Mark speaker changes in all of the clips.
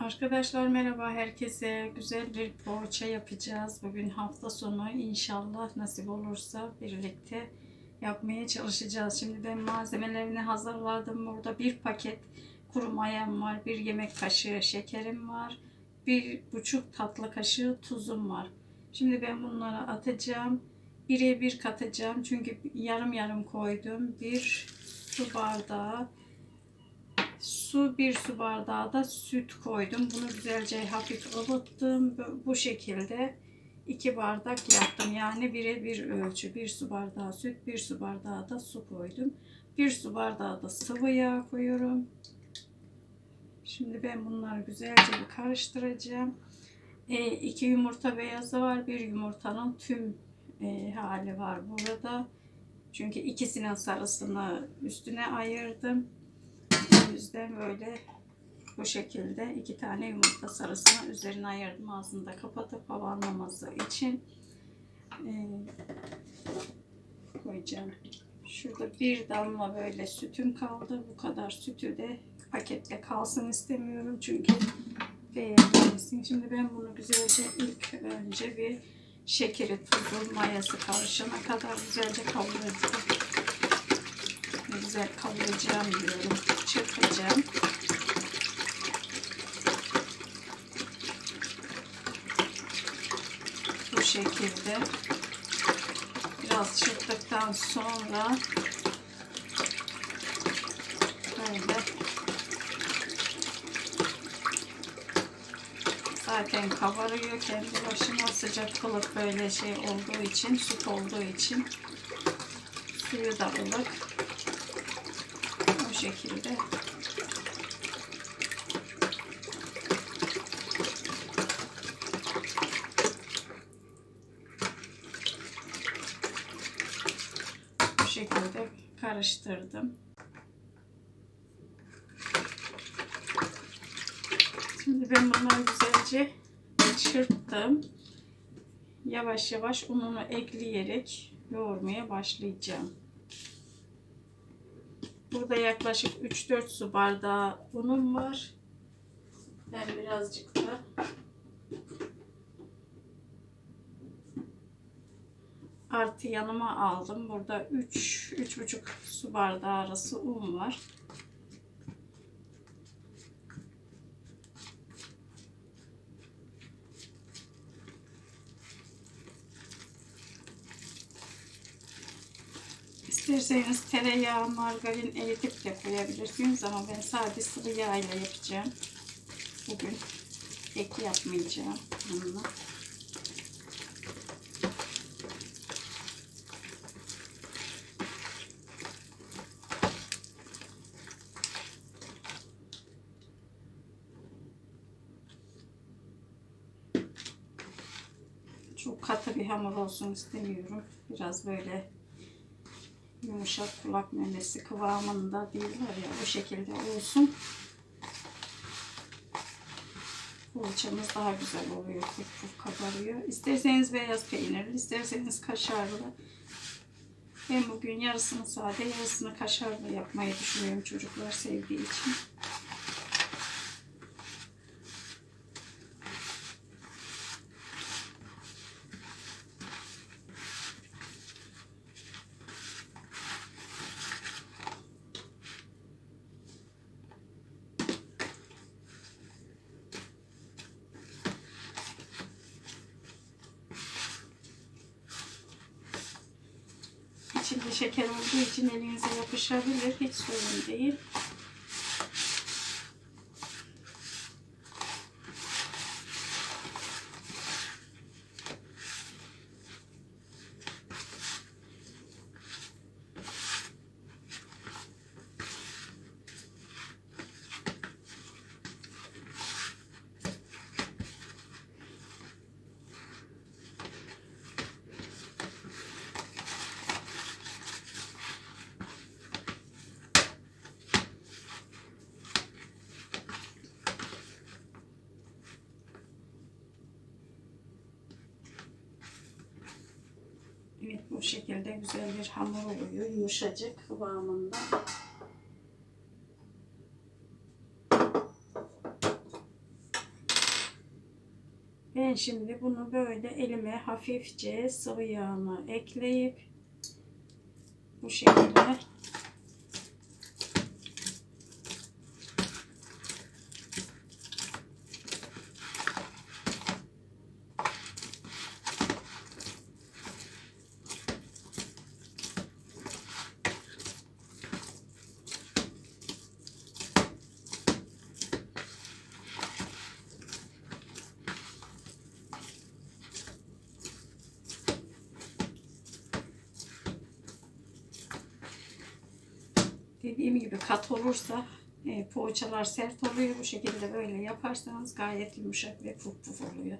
Speaker 1: Arkadaşlar merhaba herkese. Güzel bir poğaça yapacağız. Bugün hafta sonu inşallah nasip olursa birlikte yapmaya çalışacağız. Şimdi ben malzemelerini hazırladım. Burada bir paket kuru mayam var. Bir yemek kaşığı şekerim var. Bir buçuk tatlı kaşığı tuzum var. Şimdi ben bunları atacağım. Bire bir katacağım. Çünkü yarım yarım koydum. Bir su bardağı su bir su bardağı da süt koydum. Bunu güzelce hafif ılıttım. Bu- şekilde iki bardak yaptım. Yani bire bir ölçü. Bir su bardağı süt, bir su bardağı da su koydum. Bir su bardağı da sıvı yağ koyuyorum. Şimdi ben bunları güzelce bir karıştıracağım. E, iki yumurta beyazı var. Bir yumurtanın tüm e, hali var burada. Çünkü ikisinin sarısını üstüne ayırdım. O yüzden böyle bu şekilde iki tane yumurta sarısını üzerine ayırdım. Ağzını da kapatıp havanlaması için Ee, koyacağım. Şurada bir damla böyle sütüm kaldı. Bu kadar sütü de pakette kalsın istemiyorum. Çünkü beğenmesin. Şimdi ben bunu güzelce ilk önce bir şekeri, tuzu, mayası karışana kadar güzelce kavuracağım. Güzel kavuracağım diyorum. Çırpacağım. Bu şekilde biraz çırptıktan sonra böyle zaten kabarıyor kendi başına sıcak ılık böyle şey olduğu için süt olduğu için suyu da ılık şekilde bu şekilde karıştırdım. Şimdi ben bunları güzelce çırptım. Yavaş yavaş ununu ekleyerek yoğurmaya başlayacağım. Burada yaklaşık 3-4 su bardağı unum var. Ben birazcık da artı yanıma aldım. Burada 3 3,5 su bardağı arası un var. İsterseniz tereyağı, margarin eritip de koyabilirsiniz ama ben sadece sıvı yağ ile yapacağım. Bugün ek yapmayacağım bununla. Çok katı bir hamur olsun istemiyorum. Biraz böyle yumuşak kulak memesi kıvamında değiller ya o şekilde olsun. Poğaçamız daha güzel oluyor. Puf puf kabarıyor. İsterseniz beyaz peynirli, isterseniz kaşarlı. Ben bugün yarısını sade, yarısını kaşarlı yapmayı düşünüyorum çocuklar sevdiği için. İçinde şeker olduğu için elinize yapışabilir. Hiç sorun değil. şekilde güzel bir hamur oluyor. Yumuşacık kıvamında. Ben şimdi bunu böyle elime hafifçe sıvı yağını ekleyip bu şekilde gibi kat olursa e, poğaçalar sert oluyor. Bu şekilde böyle yaparsanız gayet yumuşak ve puf puf oluyor.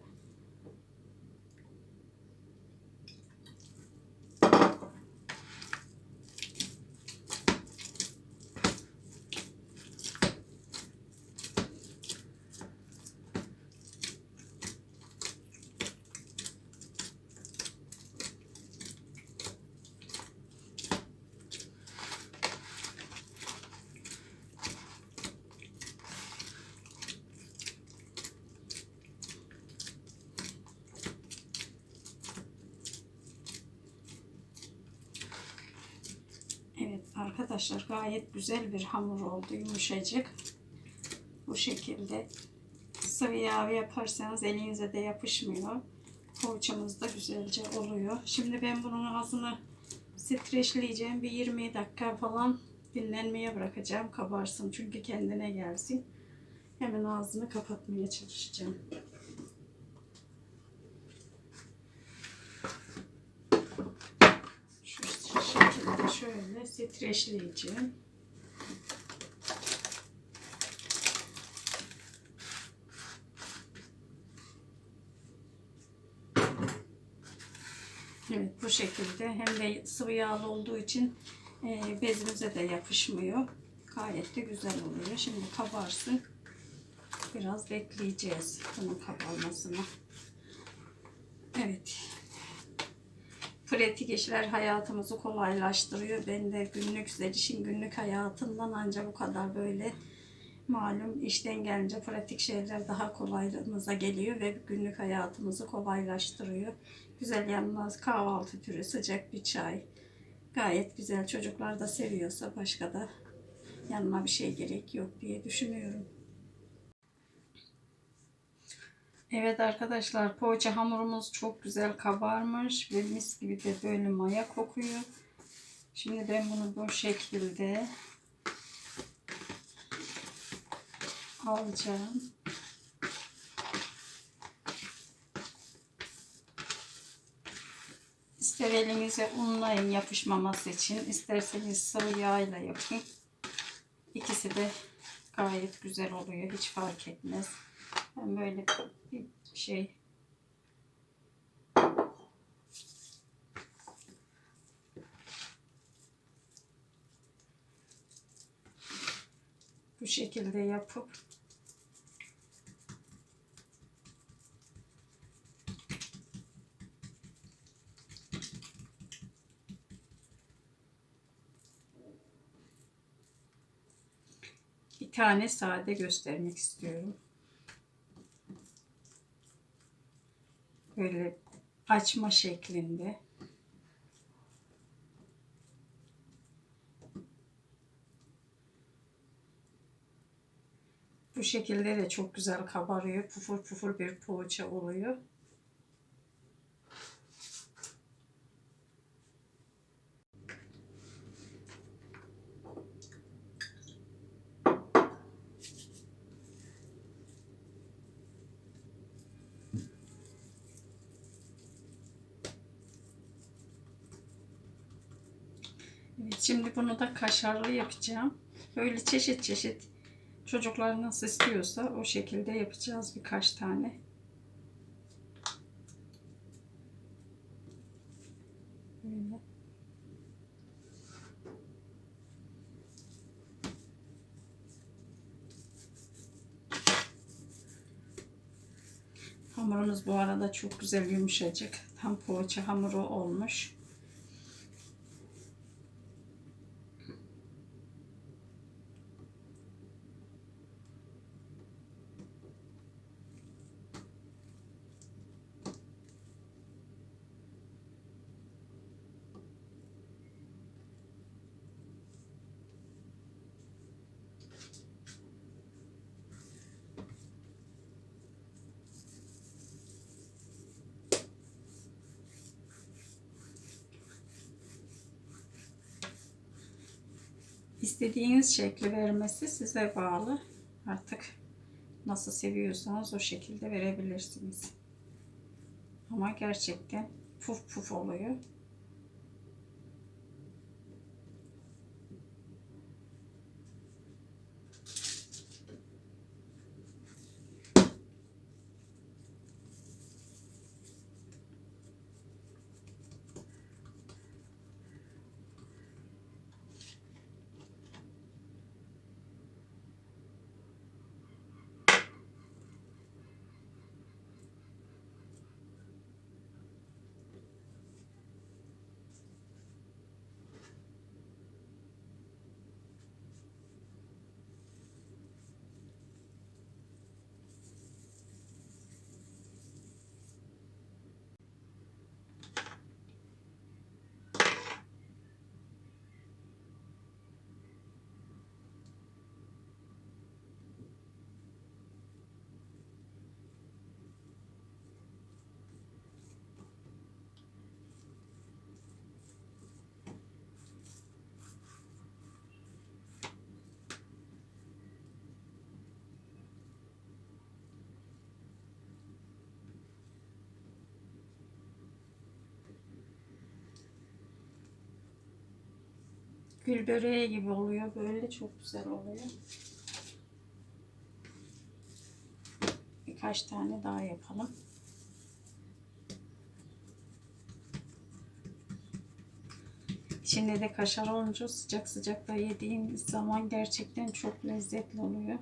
Speaker 1: Evet arkadaşlar gayet güzel bir hamur oldu yumuşacık. Bu şekilde sıvı yağ yaparsanız elinize de yapışmıyor. Poğaçamız da güzelce oluyor. Şimdi ben bunun ağzını streçleyeceğim. Bir 20 dakika falan dinlenmeye bırakacağım. Kabarsın çünkü kendine gelsin. Hemen ağzını kapatmaya çalışacağım. Şu şekilde şöyle streçleyeceğim. Evet bu şekilde hem de sıvı yağlı olduğu için e, bezimize de yapışmıyor. Gayet de güzel oluyor. Şimdi kabarsın. Biraz bekleyeceğiz bunun kabarmasını. Evet. Pratik işler hayatımızı kolaylaştırıyor. Ben de günlük işin günlük hayatından ancak bu kadar böyle malum işten gelince pratik şeyler daha kolayımıza geliyor ve günlük hayatımızı kolaylaştırıyor. Güzel yanına kahvaltı türü sıcak bir çay. Gayet güzel. Çocuklar da seviyorsa başka da yanına bir şey gerek yok diye düşünüyorum. Evet arkadaşlar poğaça hamurumuz çok güzel kabarmış ve mis gibi de böyle maya kokuyor. Şimdi ben bunu bu şekilde alacağım. İster elinize unlayın yapışmaması için, isterseniz sıvı yağ ile yapın. İkisi de gayet güzel oluyor, hiç fark etmez. Ben böyle bir şey bu şekilde yapıp bir tane sade göstermek istiyorum. Böyle açma şeklinde. Bu şekilde de çok güzel kabarıyor. Pufur pufur bir poğaça oluyor. Evet, şimdi bunu da kaşarlı yapacağım. Böyle çeşit çeşit çocuklar nasıl istiyorsa o şekilde yapacağız birkaç tane. Böyle. Hamurumuz bu arada çok güzel yumuşacık. Tam poğaça hamuru olmuş. İstediğiniz şekli vermesi size bağlı. Artık nasıl seviyorsanız o şekilde verebilirsiniz. Ama gerçekten puf puf oluyor. Gül böreği gibi oluyor. Böyle çok güzel oluyor. Birkaç tane daha yapalım. İçinde de kaşar olunca sıcak sıcak da yediğimiz zaman gerçekten çok lezzetli oluyor.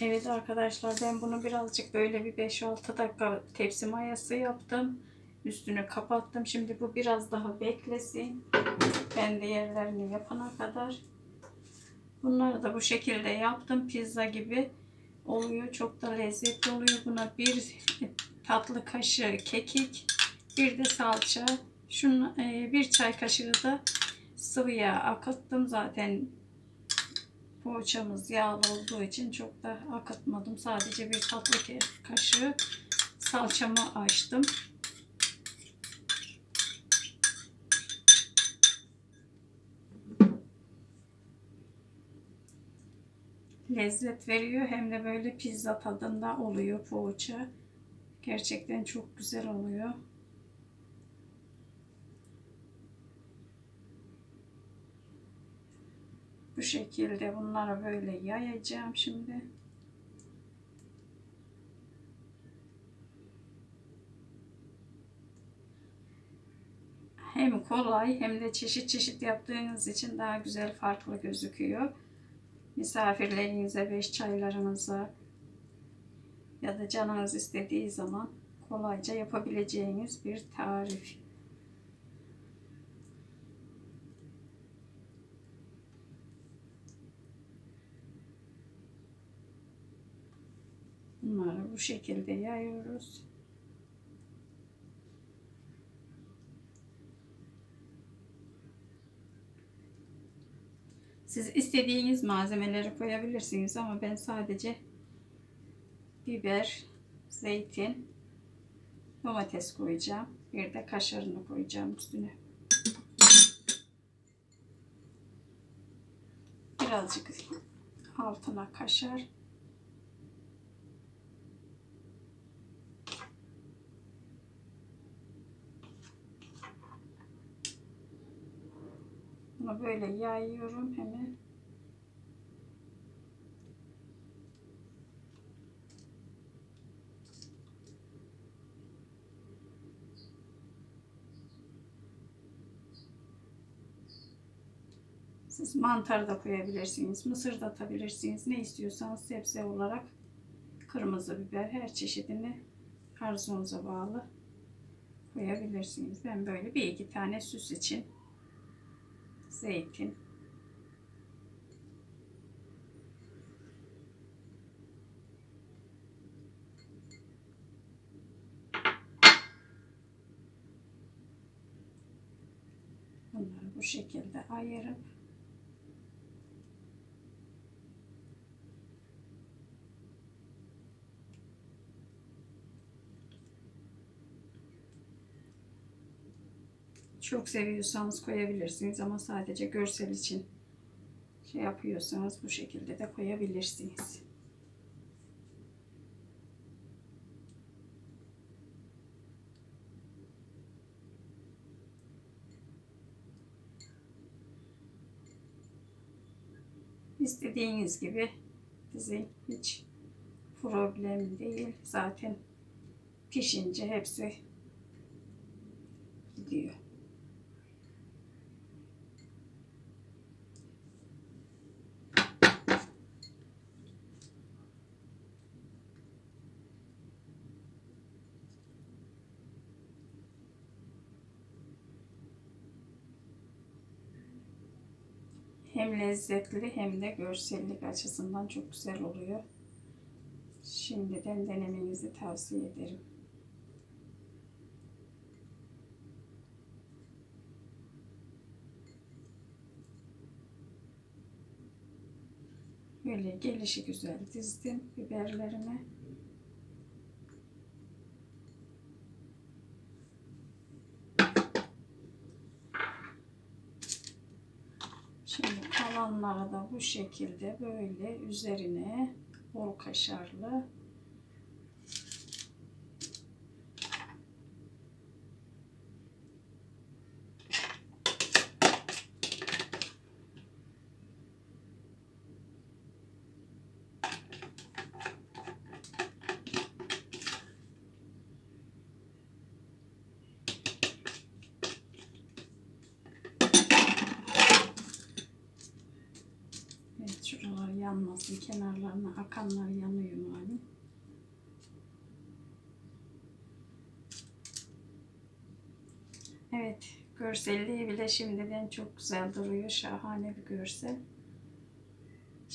Speaker 1: Evet arkadaşlar ben bunu birazcık böyle bir 5-6 dakika tepsi mayası yaptım. Üstünü kapattım. Şimdi bu biraz daha beklesin. Ben diğerlerini yapana kadar. Bunları da bu şekilde yaptım. Pizza gibi oluyor. Çok da lezzetli oluyor. Buna bir tatlı kaşığı kekik, bir de salça, şunu bir çay kaşığı da sıvı yağ akıttım. Zaten Poğaçamız yağlı olduğu için çok da akıtmadım. Sadece bir tatlı kaşığı salçamı açtım. Lezzet veriyor hem de böyle pizza tadında oluyor poğaça. Gerçekten çok güzel oluyor. Bu şekilde bunları böyle yayacağım şimdi. Hem kolay hem de çeşit çeşit yaptığınız için daha güzel farklı gözüküyor. Misafirlerinize, beş çaylarınıza ya da canınız istediği zaman kolayca yapabileceğiniz bir tarif. Bunları bu şekilde yayıyoruz. Siz istediğiniz malzemeleri koyabilirsiniz ama ben sadece biber, zeytin, domates koyacağım. Bir de kaşarını koyacağım üstüne. Birazcık altına kaşar. Bunu böyle yayıyorum hemen. Siz mantar da koyabilirsiniz, mısır da atabilirsiniz. Ne istiyorsanız sebze olarak kırmızı biber her çeşidini arzunuza bağlı koyabilirsiniz. Ben böyle bir iki tane süs için zeytin. Bunları bu şekilde ayırıp Çok seviyorsanız koyabilirsiniz ama sadece görsel için şey yapıyorsanız bu şekilde de koyabilirsiniz. İstediğiniz gibi dizin hiç problem değil. Zaten pişince hepsi gidiyor. Hem lezzetli hem de görsellik açısından çok güzel oluyor. Şimdiden denemenizi tavsiye ederim. Böyle gelişi güzel dizdim biberlerimi. Kalanları da bu şekilde böyle üzerine bol kaşarlı Evet şuralar yanmasın. Kenarlarına akanlar yanıyor malum. Evet görselliği bile şimdiden çok güzel duruyor. Şahane bir görsel.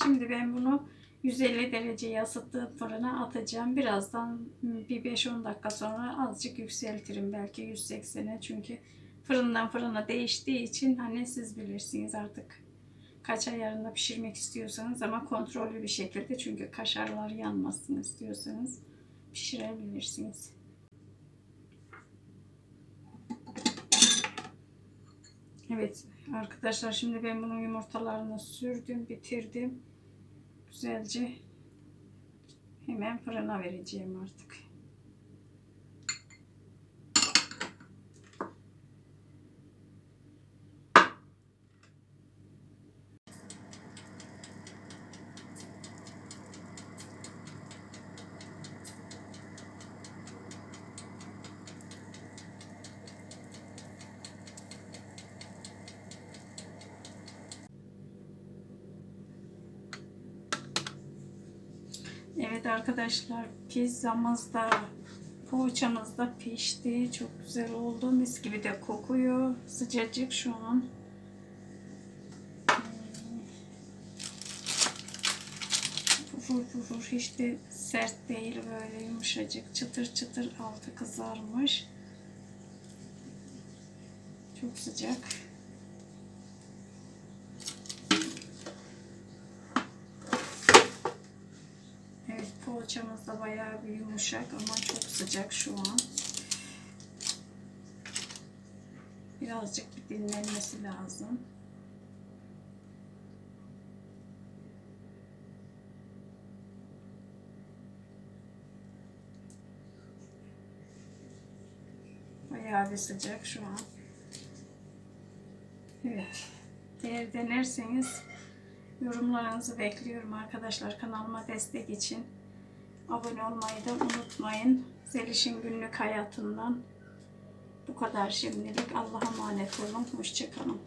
Speaker 1: Şimdi ben bunu 150 dereceye ısıttığım fırına atacağım. Birazdan bir 5-10 dakika sonra azıcık yükseltirim. Belki 180'e çünkü fırından fırına değiştiği için hani siz bilirsiniz artık kaç ayarında pişirmek istiyorsanız ama kontrollü bir şekilde çünkü kaşarlar yanmasın istiyorsanız pişirebilirsiniz. Evet arkadaşlar şimdi ben bunun yumurtalarını sürdüm bitirdim. Güzelce hemen fırına vereceğim artık. Evet arkadaşlar pizzamız da poğaçamız da pişti. Çok güzel oldu. Mis gibi de kokuyor. Sıcacık şu an. Fufur fufur hiç de sert değil böyle yumuşacık çıtır çıtır altı kızarmış. Çok sıcak. Poğaçamız da bayağı bir yumuşak ama çok sıcak şu an. Birazcık bir dinlenmesi lazım. Bayağı bir sıcak şu an. Evet. Eğer denerseniz yorumlarınızı bekliyorum arkadaşlar. Kanalıma destek için abone olmayı da unutmayın. Zeliş'in günlük hayatından bu kadar şimdilik. Allah'a emanet olun. Hoşçakalın.